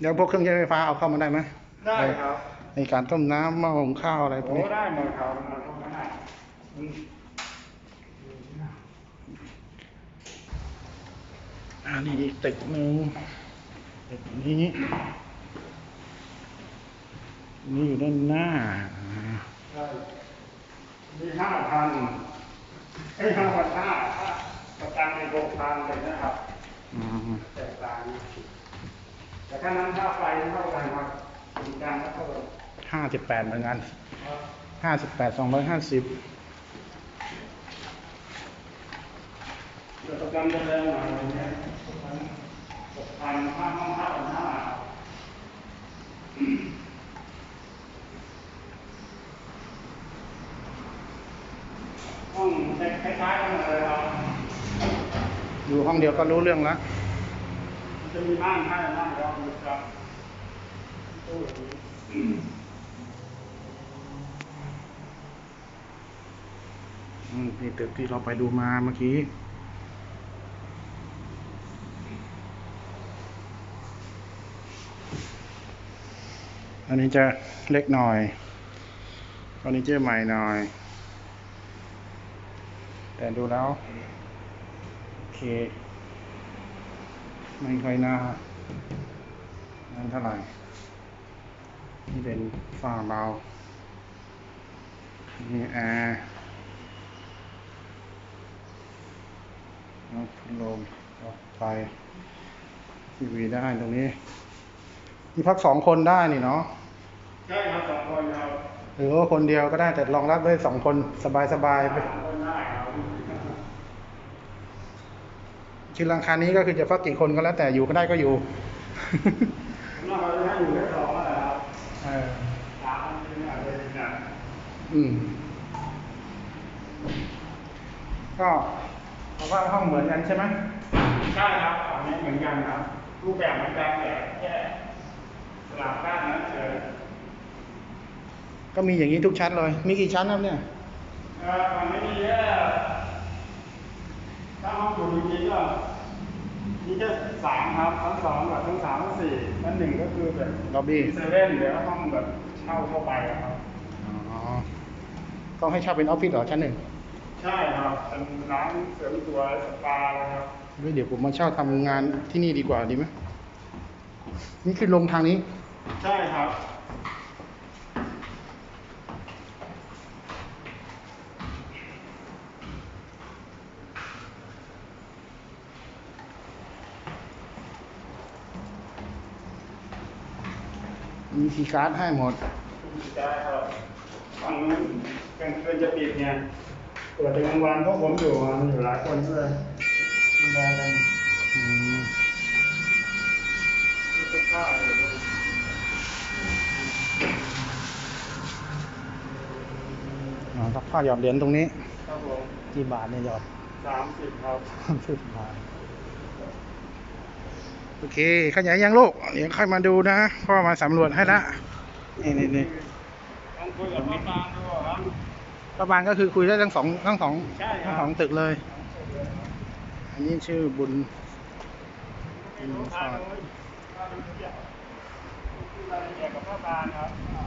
เดี๋ยวพวกเครื่องใช้ไฟฟ้าเอาเข้ามาได้ไหมได้ครับ ในการต้มน้ำหม้อหุงข้าวอะไรพวกโอ้นี้ได้หมดครับมาตรงนั้นอะอืมอันนี้อีกตึกหนึ่งตึกนี้นี่อยู่ด้านหน้าอ่าได้มีห้าพันไอ้ห้าพันห้าประกันในหกพันเลยนะครับอืม แตกต่าง แต่ถ้านั้นค่าไฟเท่ากันครับบริการเท่ากันห้าสิบแปดเหมือนกันครับห้าสิบแปดสองร้อยห้าสิบเดี๋ยวประกันจะแรงหน่อยเนี่ยหกพันห้าห้องห้าพันห้าห้องคล้ายๆกันเลยครับอยู่ห้องเดียวก็รู้เรื่องแล้วมัน จะมีม่านให้ม่านรองอยู่ครับตู้อย่างนี้อืมนี่ตึกที่เราไปดูมาเมื่อกี้อันนี้จะเล็กหน่อยเฟอร์นิเจอร์ใหม่หน่อย แต่ดูแล้ว โอเค ไม่ค่อยน่านั่นเท่าไหร่ นี่เป็นฝ้าเบานี่แอร์แล้วพัดลมปลั๊กไฟทีวีได้ตรงนี้ที่พักสองคนได้นี่เนาะใช่ครับสองคนครับหรือว่าคนเดียวก็ได้แต่รองรับได้สองคนสบายสบายๆไป สองคนได้ครับ ชื่อราคานี้ก็คือจะพักกี่คนก็แล้วแต่อยู่ก็ได้ก็อยู่นอกจากจะให้อยู่แค่สองนั่นแหละครับเออสามคนเป็นอะไรกันอืมก็เพราะว่าห้องเหมือนกันใช่ไหมใช่ครับอันนี้เหมือนกันครับ รูปแบบเหมือนกันแต่แค่สลับด้านนั้นเฉยก็มีอย่างนี้ทุกชั้นเลย มีกี่ชั้นครับเนี่ยเอ่อฝั่งนี้มีแค่ ถ้าห้องอยู่จริงๆก็มีแค่สามครับทั้งสองกับทั้งสามทั้งสี่นั่นหนึ่งก็คือแบบล็อบบี้เซเว่นเดี๋ยวห้องแบบเช่าเข้าไปอะครับ อ๋อต้องให้เช่าเป็นออฟฟิศเหรอชั้นหนึ่งใช่ครับเป็นร้านเสริมตัวสปาเลยครับเฮ้ยเดี๋ยวผมมาเช่าทำงานที่นี่ดีกว่าดีไหมนี่คือลงทางนี้ ใช่ครับ มีคีย์การ์ดให้หมดใช่ครับฝั่งนู้นกลางคืนจะปิดไงเปิดแต่กลางวันเพวกผมอยู่อะมันอยู่หลายคนด้วยดูแลกันอืมมีเสื้อผ้าอยู่ด้วยอ๋อซักผ้าหยอดเหรียญตรงนี้ ครับผมกี่บาทเนี่ยหยอดสามสิบครับสามสิบบาท โอเคขยายยังโลกเดี๋ยวค่อยมาดูนะพ่อมาสำรวจให้ละนี่นี่นี่ต้องคุยกับพ่อปาด้วยครับประมาณก็คือคุยได้ทั้งสองทั้งสองทั้งสองตึกเลย อันนี้ชื่อบุญไม่รู้ทางนู้นทางนู้นเกี่ยวคุยรายละเอียดกับพ่อปาครับ